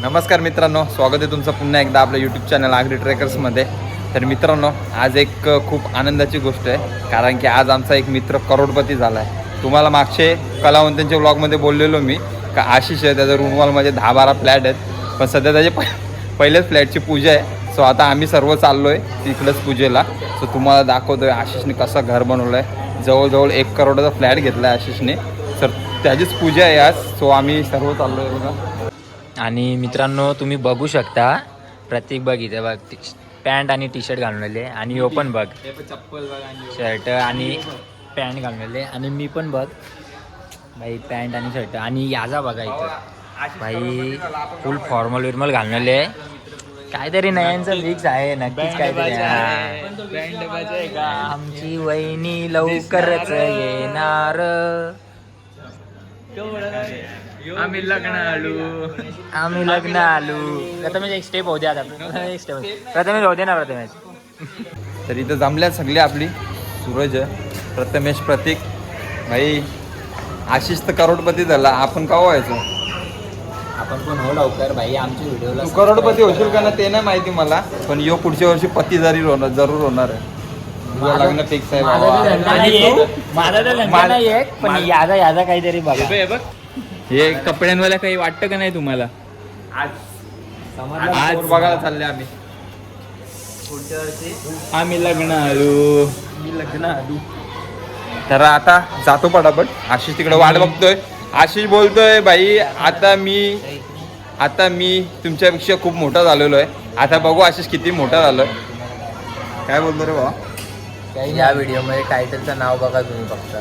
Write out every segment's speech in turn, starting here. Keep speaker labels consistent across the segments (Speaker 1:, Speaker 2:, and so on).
Speaker 1: नमस्कार मित्रांनो स्वागत आहे तुमचं पुन्हा एकदा आपल्या यूट्यूब चॅनल आगरी ट्रेकर्समध्ये तर मित्रांनो आज एक खूप आनंदाची गोष्ट आहे कारण की आज आमचा एक मित्र करोडपती झाला आहे तुम्हाला मागचे कलावंतांच्या ब्लॉगमध्ये बोललेलो मी का आशिष आहे त्याचं रूमवॉलमध्ये दहा बारा फ्लॅट आहेत. पण सध्या त्याचे प पहिल्याच फ्लॅटची पूजा आहे. सो आता आम्ही सर्व चाललो आहे तिकडंच पूजेला. सो तुम्हाला दाखवतो आहे आशिषने कसं घर बनवलं आहे जवळजवळ एक करोडाचा फ्लॅट घेतला आहे आशिषने. तर त्याचीच पूजा आहे आज. सो आम्ही सर्व चाललो आहे बघा.
Speaker 2: आणि मित्रांनो तुम्ही बघू शकता प्रत्येक बघ इथे बघ पॅन्ट आणि टी शर्ट घालून आले आणि हो पण बघ शर्ट आणि पॅन्ट घालून आले आणि मी पण बघ भाई पॅन्ट आणि शर्ट. आणि याचा बघा इथं. भाई फुल फॉर्मल विर्मल घालून आले काहीतरी नयांचं फिक्स आहे नक्कीच काहीतरी. आमची वहिनी लवकरच येणार.
Speaker 3: आम्ही लग्न आलो
Speaker 2: आम्ही लग्न आलो प्रथमेश एक स्टेप होते आता. एक स्टेप प्रथमेश होते ना प्रथमेश.
Speaker 1: तर इथं जमल्या सगळी आपली. सूरज प्रथमेश प्रतीक. भाई आशिष तर करोडपती झाला. आपण का व्हायचो?
Speaker 2: आपण पण हो लवकर. भाई आमच्या व्हिडिओला
Speaker 1: करोडपती होशील का ना ते नाही माहिती मला. पण यो पुढच्या वर्षी पती जरी होणार जरूर होणार आहे. लग्न फिक्स आहे
Speaker 2: माझा तर धंदा
Speaker 1: बाबा.
Speaker 2: नाही पण याचा याचा काहीतरी बघा.
Speaker 3: बघ. हे कपड्यांवाला काही वाटतं का नाही तुम्हाला?
Speaker 1: आज? पोर बघायला चालले आम्ही.
Speaker 3: आम्ही लग्न आलो.
Speaker 1: तर आता जातो पटापट. आशिष तिकडे वाट बघतोय. आशिष बोलतोय भाई आता मी आता मी तुमच्यापेक्षा खूप मोठा झालेलो आहे. आता बघू आशिष किती मोठा झालोय. काय बोलतो रे बाबा
Speaker 4: या व्हिडिओमध्ये टायटलचं नाव बघा तुम्ही फक्त.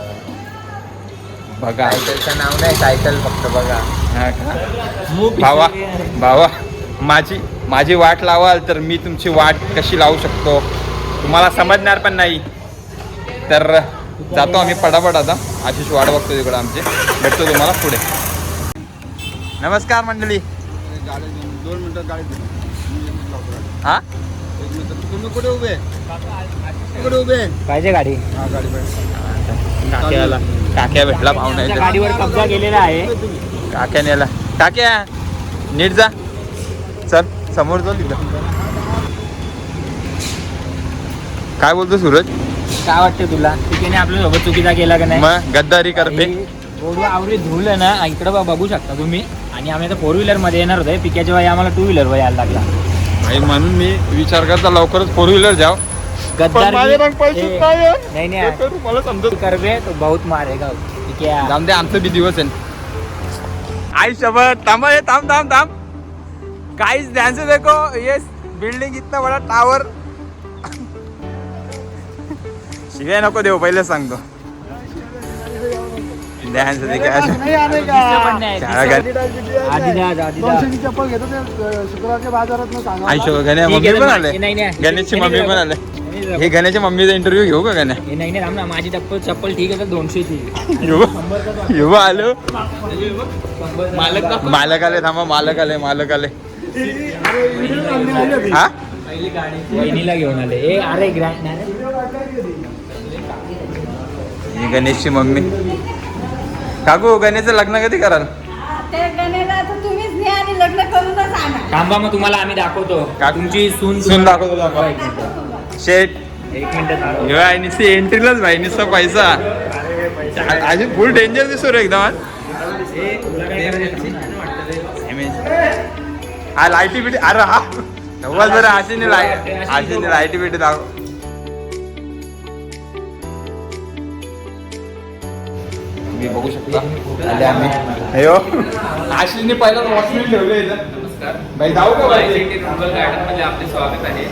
Speaker 1: बघा.
Speaker 4: टायटलचं नाव नाही टायटल फक्त बघा.
Speaker 1: हा का? भावा भावा माझी माझी वाट लावाल तर मी तुमची वाट कशी लावू शकतो? तुम्हाला समजणार पण नाही. तर जातो आम्ही पटापट आता. आशिष वाट बघतो तिकडे आमची. भेटतो तुम्हाला पुढे. नमस्कार मंडळी.
Speaker 5: दोन मिनिटं गाडी
Speaker 1: हा?
Speaker 5: तुम्ही कुठे उभे कुठे उभे
Speaker 2: पाहिजे गाडी.
Speaker 5: हा गाडी पाहिजे.
Speaker 1: काक्या भेटला पाहुणा.
Speaker 2: गाडीवर कब्जा केलेला आहे.
Speaker 1: काक्या नेला काक्या नीट जा. चल समोर चल तिथं काय बोलतो सूरज?
Speaker 2: काय वाटतं तुला? तिने आपल्यासोबत चुकीचा केला का नाही?
Speaker 1: मग गद्दारी करते.
Speaker 2: रोडवर आवरी धुवलं ना इकडं बघ- बघू शकता तुम्ही. आणि आम्ही आता फोर व्हीलरमध्ये येणार होते. पिक्याच्या वेळी आम्हाला टू व्हीलर वर यायला लागला.
Speaker 1: म्हणून मी विचार करता लवकरच फोर व्हीलर जाव.
Speaker 2: गद्दार
Speaker 1: पैसेच
Speaker 2: ए,
Speaker 1: नाही आहे.
Speaker 2: नाही
Speaker 1: मला समजत
Speaker 2: तो बहुत मारेगा. ठीक आहे.
Speaker 1: जाम दे आमचं बी दिवस आहे. आई थांबा हे थांब थांब थांब. काहीच ध्यान से देखो ये बिल्डिंग इतना बड़ा टावर शिवाय नको देऊ पहिले सांगतो. ध्यान से देखो
Speaker 2: पण नाही.
Speaker 5: दोनशेची चप्पल घेतो ते अं, शुक्रवारच्या बाजारात सांगा.
Speaker 1: आई शो गण्या
Speaker 2: ठीक
Speaker 1: मम्मी
Speaker 2: आहे,
Speaker 1: पण
Speaker 2: नाही,
Speaker 1: आले.
Speaker 2: नाही, नाही.
Speaker 1: गणेशची
Speaker 2: नाही,
Speaker 1: मम्मी पण आले. हे गण्याच्या मम्मीचा इंटरव्ह्यू घेऊ का गण्या?
Speaker 2: हे नाही नाही थांब ना. माझी चप्पल चप्पल ठीक आहे तर दोनशेची
Speaker 1: युवा युवा आलो.
Speaker 3: मालक.
Speaker 1: मालक आले थांबा मालक आले मालक आले हा
Speaker 2: वहिनीला घेऊन आले. ए अरे ग्रँड
Speaker 1: ही गणेशची मम्मी. काकू गणेशचं लग्न कधी कराल?
Speaker 2: थांबा मग तुम्हाला आम्ही दाखवतो.
Speaker 1: का-
Speaker 2: तुमची सून
Speaker 1: सून दाखवतो. शेट नुसती एंट्रीलाच भाई नुसता पैसा. अशी फुल डेंजर दिसतो रे एकदम. हा लाईटी बिटी अरे हा. नव्वद जरा आशीने लाइट आशीने लाईटी बिटी दाखव. मी बघू शकता. आले आम्ही. अयो. आशीने पहिला वॉचमॅन ठेवले भाई जाऊ का भाई
Speaker 3: आपले स्वागत आहे.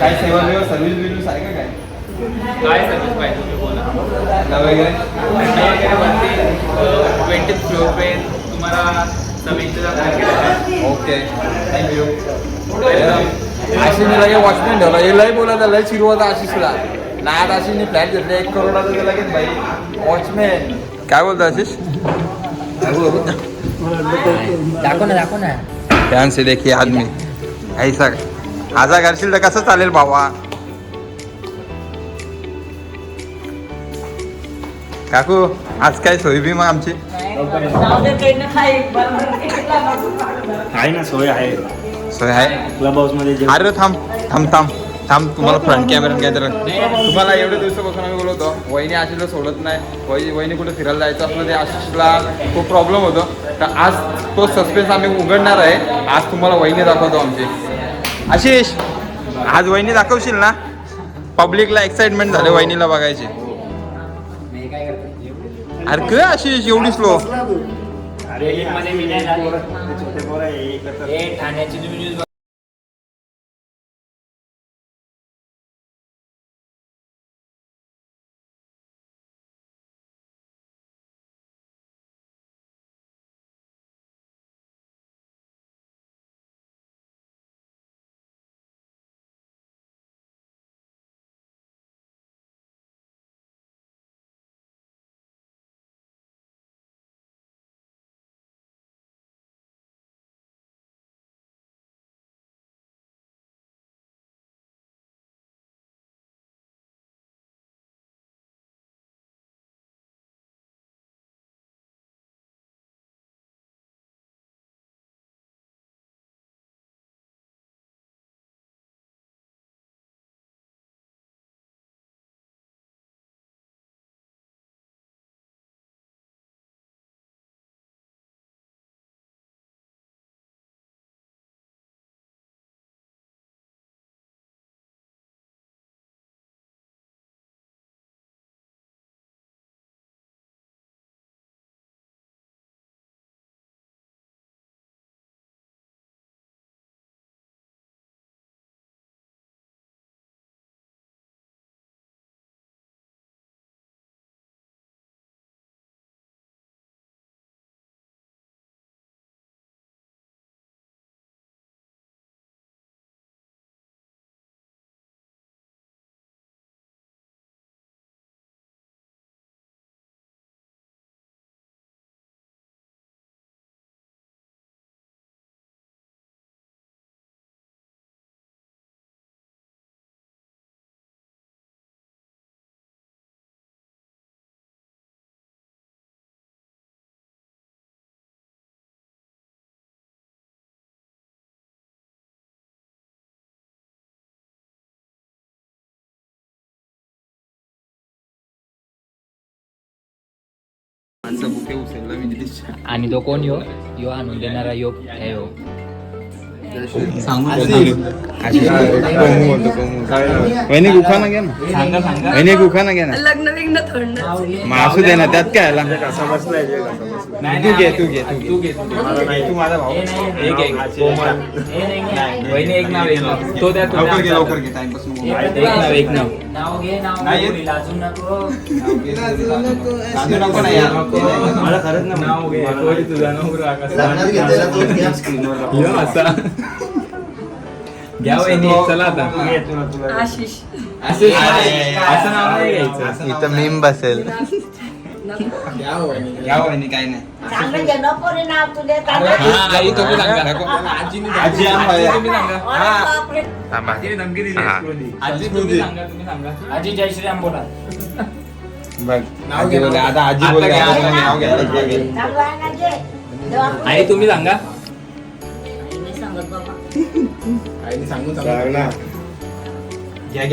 Speaker 1: काय सेवा बिवा सर्व्हिस बिर्व्हिस आहे का काय?
Speaker 3: काय सर्विस पाहिजे तुम्ही बोला?
Speaker 1: ना वगैरे?
Speaker 3: ट्वेंटी फ्लोर पे तुम्हाला आहे
Speaker 1: ओके. थँक्यू आशिषने लगे वॉचमॅन ठेवला. हे लय बोलायचा लय चिरवता आशिषला. नाही आता आशिषने फ्लॅट घेतले. एक करोडाचा ते लगेच भाई. वॉचमॅन काय बोलतो आशिष?
Speaker 2: दाखव ना दाखव ना.
Speaker 1: ध्यान से देखिए आदमी. ऐसा आजा करशील तर कसं चालेल भावा? काकू आज काय सोय बी मग आमची
Speaker 6: आहे ना सोय आहे.
Speaker 1: सोय आहे?
Speaker 6: क्लब हाऊसमध्ये
Speaker 1: अरे थांब थांब थांब थांब तुम्हाला फ्रंट कॅमेरा काय तर तुम्हाला एवढे दिवसापासून आम्ही बोलवतो वहिनी आशिषला सोडत नाही. वहिनी वहिनी कुठे फिरायला जायचं असलं ते आशिषला खूप प्रॉब्लेम होतो. तर आज तो सस्पेन्स आम्ही उघडणार आहे. आज तुम्हाला वहिनी दाखवतो आमची. आशिष आज वहिनी दाखवशील ना? पब्लिकला एक्साइटमेंट झाले वहिनीला बघायची. अरे काय आशिष एवढी स्लो
Speaker 6: अरे हे ते हे
Speaker 2: हे आणि तो कोण यो यो आणून देणारा यो हे यो
Speaker 1: वहिनी गुखा ना घ्या ना
Speaker 2: सांगा सांगा
Speaker 1: वहिनी गुखा ना घ्या ना
Speaker 7: लग्न विग्न थोडं
Speaker 1: मग असू दे ना त्यात काय आला
Speaker 6: कसा बसलाय जे कसा बसलाय.
Speaker 1: तू घे तू घे तू घे. तू माझा भाऊ
Speaker 2: हे
Speaker 3: एक एक.
Speaker 2: हे.
Speaker 3: वहिनी नाव तो त्या
Speaker 1: लवकर घे लवकर
Speaker 3: नाव एक नाव.
Speaker 2: नाव. घे नाव
Speaker 1: नाही येत.
Speaker 2: घे, लाजू नको.
Speaker 1: लाजू नको ना यार
Speaker 6: मला खरंच ना
Speaker 3: नाव घे कोणी तुझा नाव राग
Speaker 5: लग्नात घेतलेला तोच घ्या.
Speaker 3: यो असा. घ्या वहिनी चला आता.
Speaker 6: घे तुला तुला.
Speaker 7: आशिष.
Speaker 3: असं असं नाव नाही घ्यायचं.
Speaker 1: इथं मीम बसेल
Speaker 7: नको.
Speaker 1: घ्या वहिनी काय नाही
Speaker 7: चांगलं घे नको रे नाव तुले
Speaker 3: हा आई तुम्ही सांगा आजीने
Speaker 1: आजी आण बाया.
Speaker 3: तुम्ही सांगा
Speaker 7: बापरे
Speaker 1: थांबा.
Speaker 3: आजीने धमकी दिली
Speaker 1: हा.
Speaker 3: आजी तुम्ही सांगा तुम्ही सांगा
Speaker 2: आजी जय श्रीराम बोला
Speaker 1: बघ आजी बोलते आता आजी बोलते
Speaker 3: आता
Speaker 1: आता
Speaker 3: घ्या.
Speaker 1: तुम्ही नाव घ्या घे, घे.
Speaker 7: चांगलं आहे ना घे देवा.
Speaker 3: आई तुम्ही सांगा
Speaker 7: नाही सांगत बाबा
Speaker 6: सांग ना.
Speaker 1: घ्या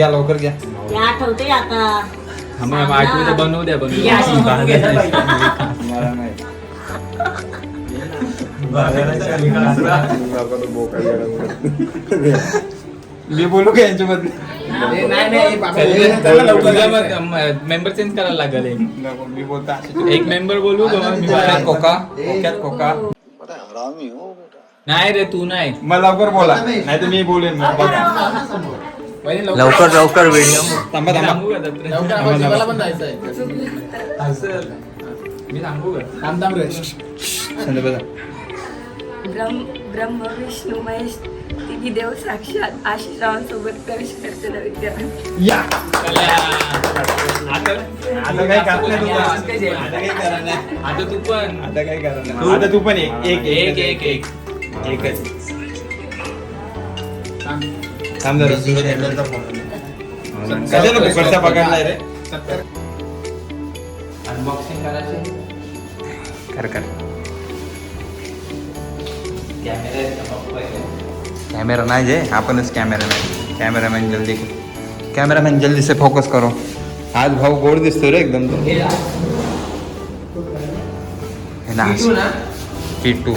Speaker 3: बनवू द्या बनवू
Speaker 2: ही.
Speaker 1: मला मी बोलू का यांच्यामध्ये?
Speaker 3: मेंबर चेंज करायला लागेल एक.
Speaker 1: नको, मी बोलतो. अशी
Speaker 3: एक मेंबर बोलू का मी
Speaker 1: कोक्यात कोका? कोक्यात कोका?
Speaker 3: नाही रे तू नाही.
Speaker 1: मग लवकर बोला. नाही तर मी बोलेन मग बघा.
Speaker 4: लवकर. लवकर व्हिडिओ
Speaker 1: थांबा थांबा?
Speaker 3: थांबा, थांबा. असं. मी सांगू का.
Speaker 7: ब्रह्म विष्णू महेश तिघी देव साक्षात आशिष रावांसोबत प्रवेश करते ना विद्यार्थी.
Speaker 1: या.
Speaker 3: चला. आता
Speaker 1: तू पण.
Speaker 3: आता
Speaker 1: नाही.
Speaker 3: आता तू पण.
Speaker 1: पण एक एक
Speaker 3: एक एक एक.
Speaker 1: एकच. कशाला फुकटचा पकडलाय रे?
Speaker 3: अनबॉक्सिंग करायची?
Speaker 1: कर कर.
Speaker 3: कॅमेरा
Speaker 1: नाही जे आपणच कॅमेरा नाही कॅमेरामॅन जल्दी कॅमेरामॅन जल्दी से फोकस करो. आज भाऊ गोड दिसतो रे एकदम तो. हे ना. किट्टू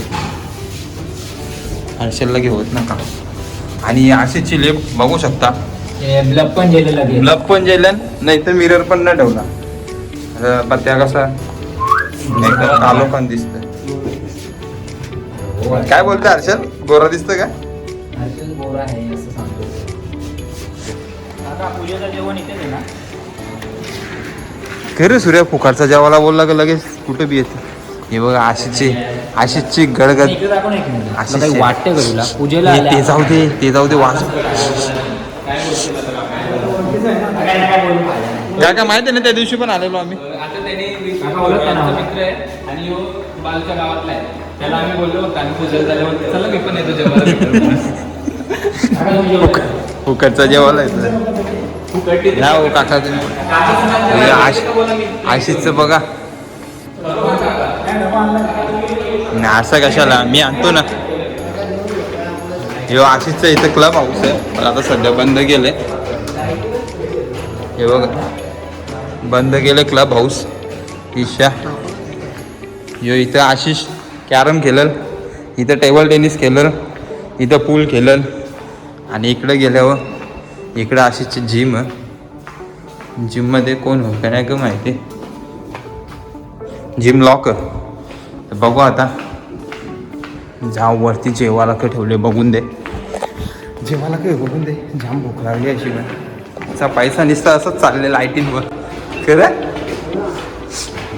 Speaker 1: हर्षलला घेऊत नका आणि अशी चिले बघू शकता.
Speaker 2: ब्लब पण गेलेला गेला
Speaker 1: ब्लब पण जेलन नाही तर मिरर पण नाही ठेवला. पत्त्या कसा? एकदम कालो पण दिसत काय बोलते हर्षल? गोरा दिसतं का?
Speaker 2: हर्षल गोरा आहे असं सांगतो आता पूजेचं जेवण इथेच आहे ना?
Speaker 1: खरं सूर्य फुकारचा जेवायला बोलला का लगेच? कुठं बी येते. हे बघा आशिषची आशिषची गडगड
Speaker 2: वाटते तुला पूजेला
Speaker 1: ते जाऊ दे ते जाऊ दे वाच
Speaker 2: काय काय
Speaker 1: माहिती आहे ना त्या दिवशी पण आलेलो आम्ही.
Speaker 3: त्याला आम्ही बोललो चला मी पण येतो.
Speaker 1: फुकटचा जेवायला येतं ना हो काका तुम्ही आश- आशिषचं बघा. नाही, असं कशाला? मी आणतो ना. हे आशिषचं इथं क्लब हाऊस आहे. पण आता सध्या बंद केले हे बघा बंद केले क्लब हाऊस ईशा. यो इथं आशिष कॅरम खेळल इथं टेबल टेनिस खेळल इथं पूल खेळल आणि इकडं गेल्यावर इकडं आशिषची जिम आहे. जिममध्ये कोण हो का नाही का माहिती? जिम लॉक बघू आता. जाऊ वरती जेवायला का ठेवले बघून दे. जेवायला काय बघून दे जाम भूक लागली अशी असा पैसा निसता असंच चाललेला लाईटींवर खरं?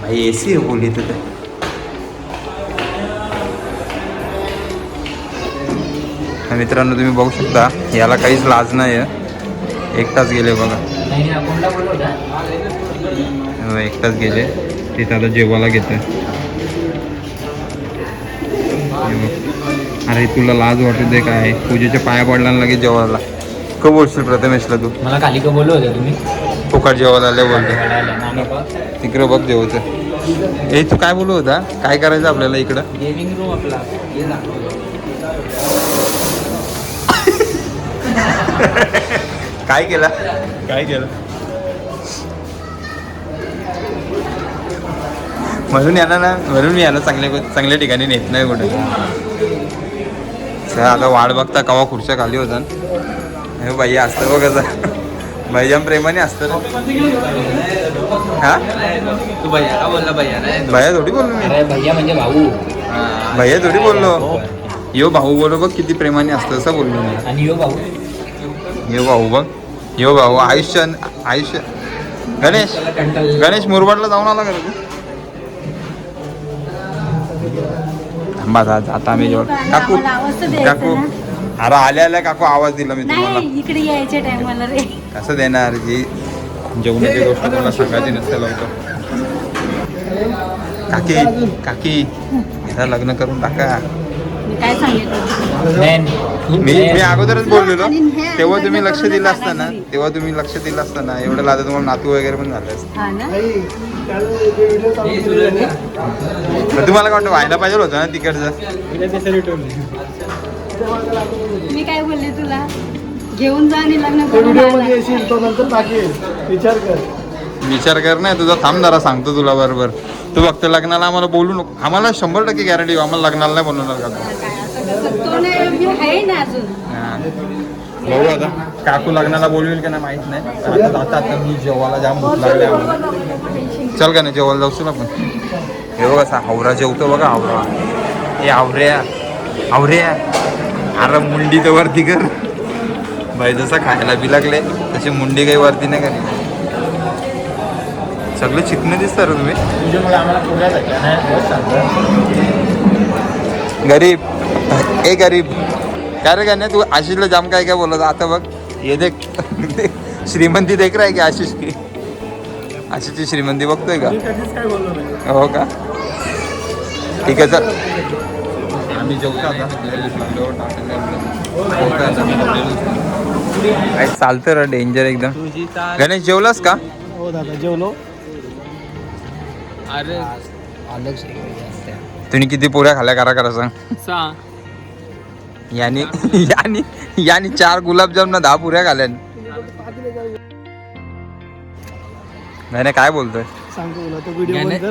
Speaker 1: भाई ए सी आहे बोली तिथे तर मित्रांनो तुम्ही बघू शकता याला काहीच लाज नाही आहे एकटाच गेले बघा.
Speaker 2: बोललो?
Speaker 1: हो, एकटाच गेले. तिथं आता जेवायला घेतोय हे बघ. अरे तुला लाज वाटू दे काय? पूजेच्या पाया पडला लगेच जेवायला. का बोलशील प्रथमेशला तू.
Speaker 2: मला खाली का बोललो होते तुम्ही?
Speaker 1: फुकट जेवायला आले बोलतो. तिकडं बघ जेवायचं. ए तू काय बोलू होता? काय करायचं आपल्याला इकडं?
Speaker 2: गेमिंग रूम आपला. ये ना.
Speaker 1: काय केला? काय केलं? म्हणून यांना ना म्हणून मी यांना चांगल्या चांगल्या ठिकाणी नेत नाही कुठे. सर आता वाट बघता कवा खुर्च्या खाली होता हे बाई असतं बघ कसं जाम प्रेमाने असतं रे. हा?
Speaker 3: तू भैया का बोलला? भैया
Speaker 1: थोडी बोललो मी.
Speaker 2: भैया म्हणजे भाऊ.
Speaker 1: भैया थोडी बोललो. यो भाऊ बोलो बघ किती प्रेमाने असतं असं बोललो मी.
Speaker 2: आणि यो भाऊ?
Speaker 1: यो भाऊ बघ. यो भाऊ आयुष्य आयुष्य. गणेश. गणेश मुरबाडला जाऊन आला का तू? थांबा जा आता आम्ही जेवण काकू काकू अरे आल्या आल्या काकू आवाज दिला मी तुम्हाला.
Speaker 8: इकडे यायच्या टायमाला रे.
Speaker 1: कसं देणार ही जेवणाची गोष्ट मला सांगायची नसते लवकर. काकी काकी एकदा लग्न करून टाका.
Speaker 8: मी काय सांगितलं?
Speaker 2: नाही,
Speaker 1: मी मी अगोदरच बोललेलो
Speaker 8: आणि हे
Speaker 1: तेव्हा
Speaker 8: लग्न
Speaker 1: तुम्ही लक्ष
Speaker 8: करून
Speaker 1: दिलं
Speaker 8: टाका
Speaker 1: असताना
Speaker 8: घरी.
Speaker 1: तेव्हा तुम्ही लक्ष दिलं असताना एवढं लादा तुम्हाला नातू वगैरे पण झालं असतं.
Speaker 8: हा ना?
Speaker 1: पण तुम्हाला काय वाटतं व्हायला पाहिजे होतं ना तिकडचं?
Speaker 8: मी काय बोलले तुला? घेऊन जा आणि लग्न
Speaker 5: तो
Speaker 8: करून
Speaker 5: व्हिडिओ
Speaker 8: आला.
Speaker 5: मध्ये येशील तो नंतर टाकेल. विचार कर.
Speaker 1: विचार कर नाही तुझा थांब जरा सांगतो तुला बरोबर. तू फक्त लग्नाला आम्हाला बोलू नको आम्हाला शंभर टक्के गॅरंटी आम्हाला लग्नाला नाही बोलवणार का तू?
Speaker 8: काय असं कसं? तो नाही मी आहे ना अजून
Speaker 1: हा. बघू आता काकू लग्नाला बोलवेल का नाही माहीत नाही आता मी जेवायला जाम भूक लागली आम्हाला. चल का नाही जेवायला जाऊ चल आपण हे बघा असा हावरा जेवतो बघा हावरा हे हावऱ्या हावऱ्या अरे मुंडी तर वरती कर बाई जसं खायला बी लागले तशी मुंडी काही वरती नाही करी सगळे चिकने दिसतात रे तुम्ही. गरीब. ए गरीब. काय रे गाणे तू आशिषला जाम काय काय बोलत आता बघ. हे देख. श्रीमंती देख रहा है की आशिष की? आशिषची श्रीमंती बघतोय का? हो का? ठीक आहे आम्ही जेवतो काय चालतं रे डेंजर एकदम. गणेश जेवलास का?
Speaker 5: हो दादा जेवलो.
Speaker 3: अरे.
Speaker 1: तुम्ही किती पुऱ्या खाल्ल्या करा करा सांग.
Speaker 3: सा.
Speaker 1: यानी यानी यानी चार गुलाबजाम दहा पुऱ्या खाल्ल्या नाही नाही, काय बोलतोय?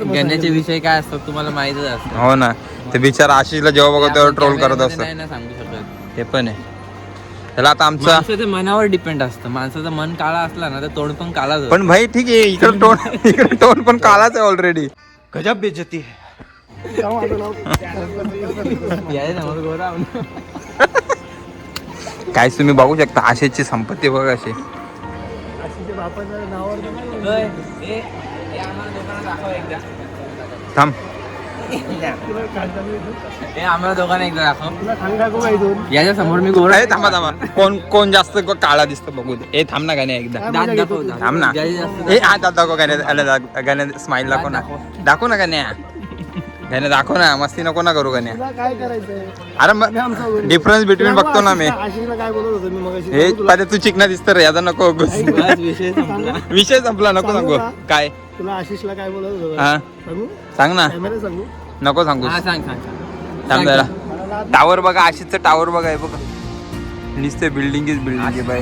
Speaker 4: गण्याचे. विषय काय असतात तुम्हाला माहितच असतं
Speaker 1: हो ना. ते बिचारा आशिषला जेव्हा बघतो तेव्हा ट्रोल करत असतो
Speaker 4: नाही ना सांगू शकत.
Speaker 1: ते पण आहे. त्याला आता आमचा
Speaker 4: माणसाच्या मनावर डिपेंड असतं माणसाचं मन काळा असला ना तर तोंड पण काळाच.
Speaker 1: पण भाई ठीक आहे इकडे टोन इकडे टोन पण कालाच आहे ऑलरेडी गजब बेजती. काय तुम्ही बघू शकता आशेची संपत्ती बघ अशी
Speaker 4: एकदा.
Speaker 1: थांब
Speaker 4: आम्हाला दोघांना एकदा दाखव. याच्या समोर मी गोरा
Speaker 1: ए, थांबा थांबा. कोण कोण जास्त क- काळा दिसतं बघू दे. ए थांब ना गाणे एकदा.
Speaker 4: दात दाखव.
Speaker 1: थांब ना. ए हा दात दाखव दा- गाण्या स्माइल दाखव ना दाखव. ना गाण्या. गाण्या दाखव ना. मस्ती नको ना करू गाण्या.
Speaker 5: तुला काय
Speaker 1: अरे मग. डिफरन्स बिटवीन बघतो ना मी.
Speaker 5: आशिषला- आशिषला काय बोलत होतो मी मगाशी?
Speaker 1: हे तू चिकना दिसतं रे याचा नको
Speaker 4: विषय संपला
Speaker 1: नको
Speaker 5: सांगू
Speaker 1: सांगू.
Speaker 5: का?
Speaker 1: काय?
Speaker 5: तुला आशिषला काय बोलत होतो?
Speaker 1: हा?
Speaker 5: सांगू?
Speaker 1: सांग ना.
Speaker 5: कॅमेरा सांगू?
Speaker 1: नको सांगू
Speaker 4: हा सांग सांग सांग.
Speaker 1: थांब
Speaker 4: सांग,
Speaker 1: जरा.
Speaker 4: सांग.
Speaker 1: टावर बघा आशिषचं टावर बघा हे बघा. नुसते बिल्डिंग इज बिल्डिंग आहे बाय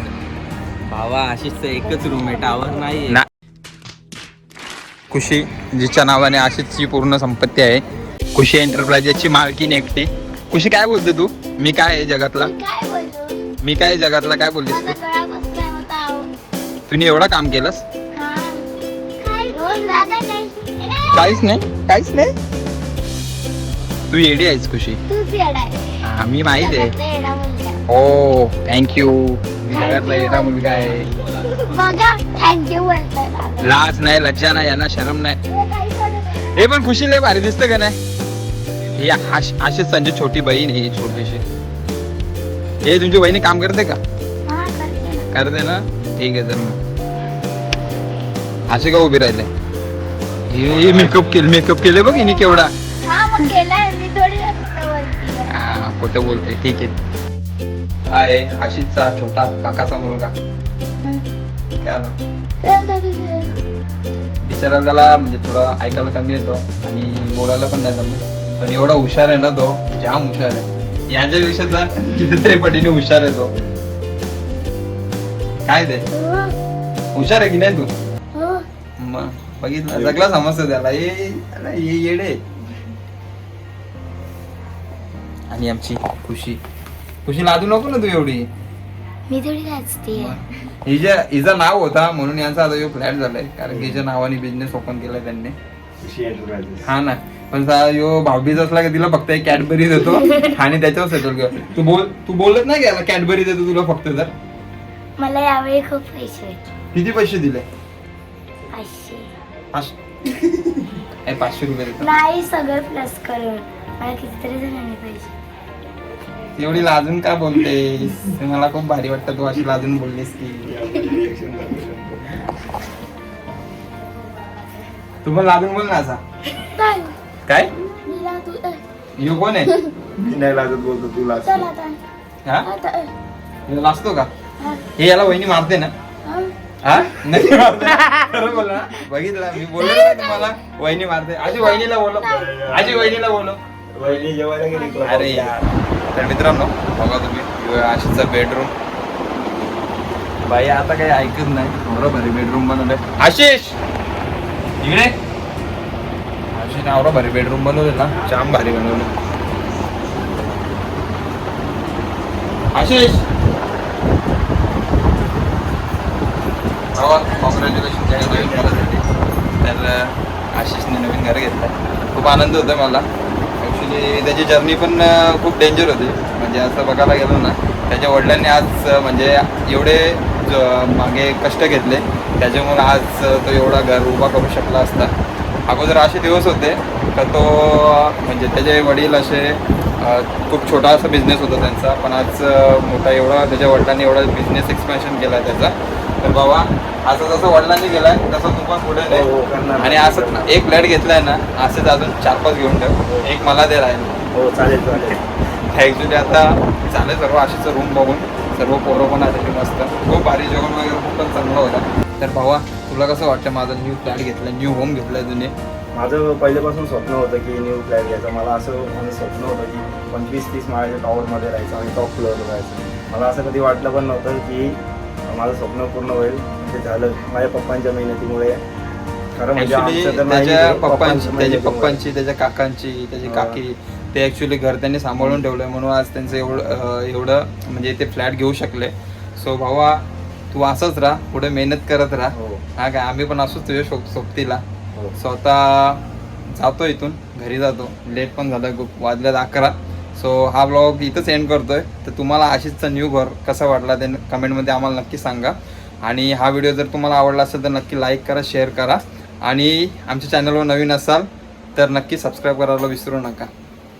Speaker 4: भावा आशिषचं एकच रूम आहे टावर नाही
Speaker 1: ना. खुशी जिच्या नावाने आशिषची पूर्ण संपत्ती आहे. खुशी एंटरप्राइजेसची मालकीन एकटी खुशी काय बोलते तू? मी काय आहे जगातला?
Speaker 8: काय बोलतो?
Speaker 1: मी काय आहे जगातला काय बोललीस
Speaker 8: माझा
Speaker 1: तू तुम्ही एवढं काम केलंस? काहीच नाही काहीच नाही. तू येडी आहेस खुशी.
Speaker 8: तूच
Speaker 1: हा, मी माहीत आहे.
Speaker 8: जगातला येडा मुलगा.
Speaker 1: हो थँक्यू मी जगातला येडा मुलगा आहे.
Speaker 8: बघा थँक्यू बोलतोय दादा
Speaker 1: लाज नाही लज्जा नाही यांना शरम नाही.
Speaker 8: हे काही करत नाही.
Speaker 1: हे पण खुशी लय भारी दिसतं का नाही? ही आश संजय छोटी बहीण ही छोटीशी. हे तुमची बहिणी काम करते का?
Speaker 8: हा करते ना.
Speaker 1: करते ना? ठीक आहे तर मग. असे का उभी राहिले? हे मेकअप केले मेकअप केले बघ हिने केवढा.
Speaker 8: हा मग केलाय मी थोडी जास्त बोलते
Speaker 1: हा, खोटं बोलते ठीक आहे. हा आहे आशिषचा छोटा काकाचा मुलगा. काय? बिचारा त्याला म्हणजे थोडं ऐकायला कमी येतो आणि बोलायला पण नाही जमत. पण एवढा हुशार आहे ना तो जाम हुशार आहे. याच्या पेक्षा कितीतरी पटीने हुशार आहे तो. काय ते? हुशार आहे की नाही तू?
Speaker 8: हो.
Speaker 1: मग? बघितलं. सगळं समजतं त्याला. हे येडे आणि आमची खुशी. खुशी लादू नको ना तू एवढी.
Speaker 8: मी थोडी लाजते.
Speaker 1: हिच्या हिचं नाव होता म्हणून यांचा आता फ्लॅट झालाय. कारण की हिच्या नावाने बिझनेस ओपन केलाय त्यांनी. हा ना. पण यो भाऊबीज असला की तिला फक्त एक कॅडबरी देतो. आणि त्याच्यावर सेटल कर. तू बोल तू बोलत नाही का कॅडबरी देतो तुला फक्त जर
Speaker 8: मला यावेळी खूप पैसे
Speaker 1: किती पैसे दिले?
Speaker 8: पाचशे
Speaker 1: पाचशे रुपये देतो
Speaker 8: नाही सगळं प्लस करून मला कितीतरी जणांनी पैसे
Speaker 1: एवढी लाजून का बोलतेस? मला खूप भारी वाटतं तू अशी लाजून बोललीस की. तू पण लाजून बोल ना असा.
Speaker 8: नाही.
Speaker 1: काय? यो कोण आहे?
Speaker 6: मी नाही लागत बोलतो तू लाज
Speaker 8: चल आता.
Speaker 1: हा?
Speaker 8: आता अ,
Speaker 1: यो लाजतो का?
Speaker 8: हा,
Speaker 1: हे याला वहिनी मारते ना.
Speaker 8: हा.
Speaker 1: नाही मारते ना? खरं बोल. ना बघितलं मी बोललो ना तुम्हाला? वहिनी मारते. आजी वहिनीला बोलो आजी वहिनीला बोलो
Speaker 6: वहिनी जेवायला गेली club
Speaker 1: अरे. यार. तर मित्रांनो बघा तुम्ही. आशिषचा बेडरूम बाई आता काही ऐकत नाही. एवढं भारी बेडरूम बनवलंय. आशिष! इकडे. आशिष एवढं भारी बेडरूम बनवलं ना जाम भारी बनवलं. आशिष! कॉंग्रॅच्युलेशन त्या नवीन घरासाठी तर अं, आशिषने नवीन घर घेतलं. खूप आनंद होतो मला. ॲक्च्युली त्याची जर्नी पण खूप डेंजर होती. म्हणजे असं बघायला गेलो ना त्याच्या वडिलांनी आज म्हणजे एवढे मागे कष्ट घेतले. त्याच्यामुळे आज तो एवढा घर उभा करू शकला असता. अगोदर असे दिवस होते का तो म्हणजे त्याचे वडील असे खूप छोटा असा बिझनेस होता त्यांचा. पण आज मोठा एवढा त्याच्या वडिलांनी एवढा बिझनेस एक्सपेन्शन केला त्याचा. तर बाबा असं जसं वडिलांनी केलाय तसं तू पण पुढे
Speaker 6: हो, हो,
Speaker 1: नाही. आणि असं एक फ्लॅट घेतलाय ना असंच अजून चार पाच घेऊन ठेव. एक मला दे राहील.
Speaker 6: हो चालेल चालेल.
Speaker 1: ॲक्च्युली आता चालेल सर्व आशीचं रूम बघून. सर्व पोरं पण आलेली मस्त. खूप भारी जेवण वगैरे खूप पण चांगलं होता. तर भावा तुला कसं वाटतं माझा न्यू फ्लॅट घेतलाय न्यू होम घेतलाय तुम्ही
Speaker 6: माझं पहिल्यापासून स्वप्न होतं की न्यू फ्लॅट घ्यायचं. मला असं माझं स्वप्न होतं की पंचवीस तीस माळ्याच्या टॉवरमध्ये राहायचं आणि टॉप फ्लोअरवर राहायचं. मला असं कधी वाटलं पण नव्हतं की माझं स्वप्न पूर्ण होईल. ते झालं माझ्या पप्पांच्या मेहनतीमुळे. खरं म्हणजे
Speaker 1: ऍक्च्युली
Speaker 6: आमचं तर नाही,
Speaker 1: त्याच्या पप्पांची त्याच्या
Speaker 6: मेहनतीमुळे.
Speaker 1: पप्पांची त्याच्या काकांची त्याची
Speaker 6: हा.
Speaker 1: काकी ते ऍक्च्युली घर त्यांनी सांभाळून ठेवलंय म्हणून आज त्यांचं एवढं अं, एवढं म्हणजे ते फ्लॅट घेऊ शकले. सो भावा तू असंच राहा पुढे मेहनत करत राहा.
Speaker 6: हो.
Speaker 1: हा काय आम्ही पण असोच तुझ्या शोक सोबतीला.
Speaker 6: हो.
Speaker 1: स्वतः जातो इथून घरी जातो. लेट पण झालं खूप वाजल्यात अकरा. सो हा ब्लॉग इथंच एंड करतो आहे तर तुम्हाला आशिषचा न्यू घर कसा वाटला ते कमेंटमध्ये आम्हाला नक्की सांगा. आणि हा व्हिडिओ जर तुम्हाला आवडला असेल तर नक्की लाईक करा शेअर करा. आणि आमच्या चॅनलवर नवीन असाल तर नक्की सबस्क्राईब करायला विसरू नका.